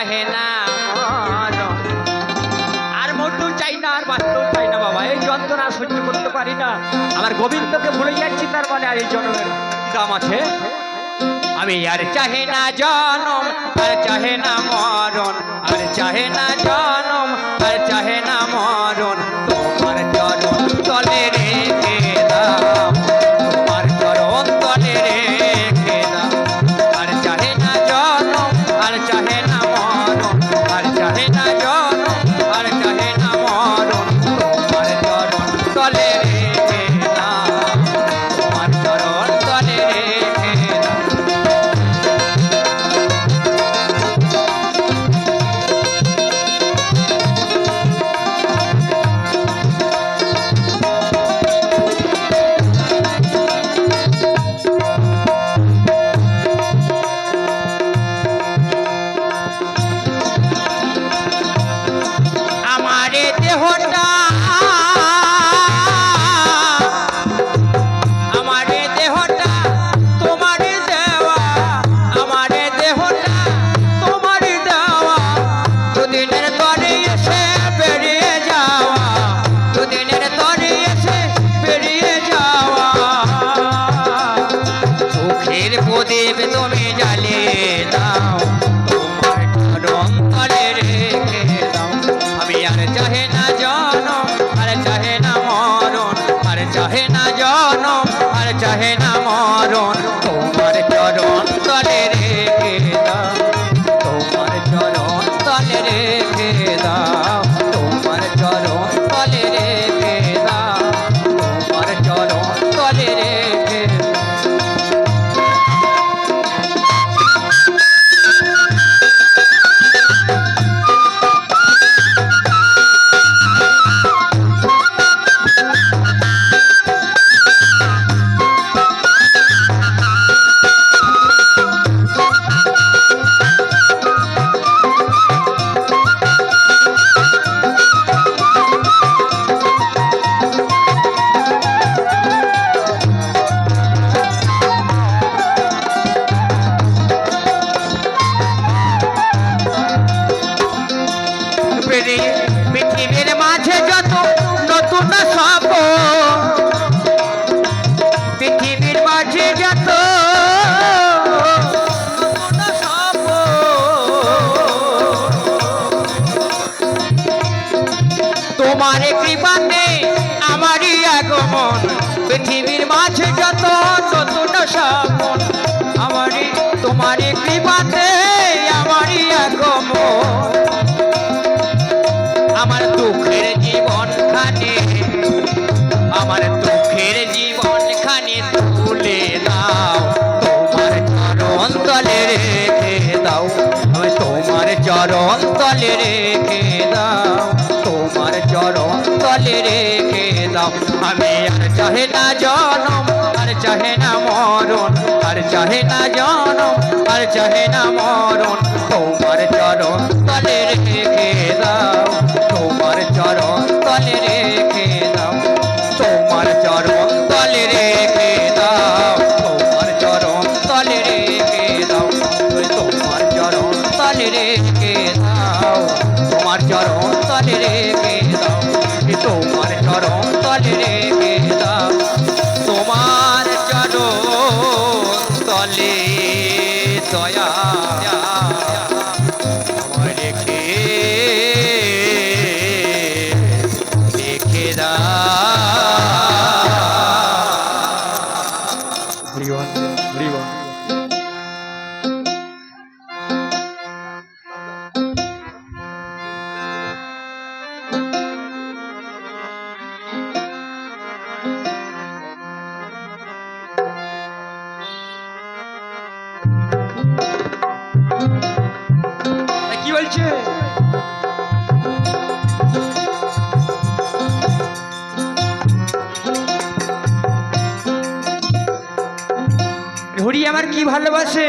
চাহে না। আর চাই না, আর বাস্তব চাই না বাবা। এই যন্ত্রণা সহ্য করতে পারি না। আমার গোবিন্দকে ভুলে যাচ্ছি, তার মানে আর এই জন্মের দাম আছে। আমি আর চাহে না জনম, আর চাহে না মরণ। আর চাহে না জনম চাহে না মরণ। পেরিয়ে পৃথিবীর মাঝে যত নতুন সব। পৃথিবীর মাঝে যত তোমার কৃপাতে আমারই আগমন। পৃথিবীর মাঝে যত নতুন স্বপন আমারই, তোমার কৃপাতে চরণ তলে রেখে দাও, তোমার চরণ তলে রেখে দাও। আমি আর চাহে না জনম, আর চাহে না মরণ, আর চাহে না জনম, আর চাহে না মরণ। তোমার চরণ তলে রেখে দাও, তোমার চরণ তলে রেখে দাও। তোমার চরণ তলে রেখে দাও, তোমার চরণ তলে রেখে দাও। ওই তোমার চরণ তলে রেখে তোমার চরণ তলে রেখে দাও। তোমার চরণ তলে দয়া। রেখে রেখে দাও। কি হরি আমার কি ভালোবাসে?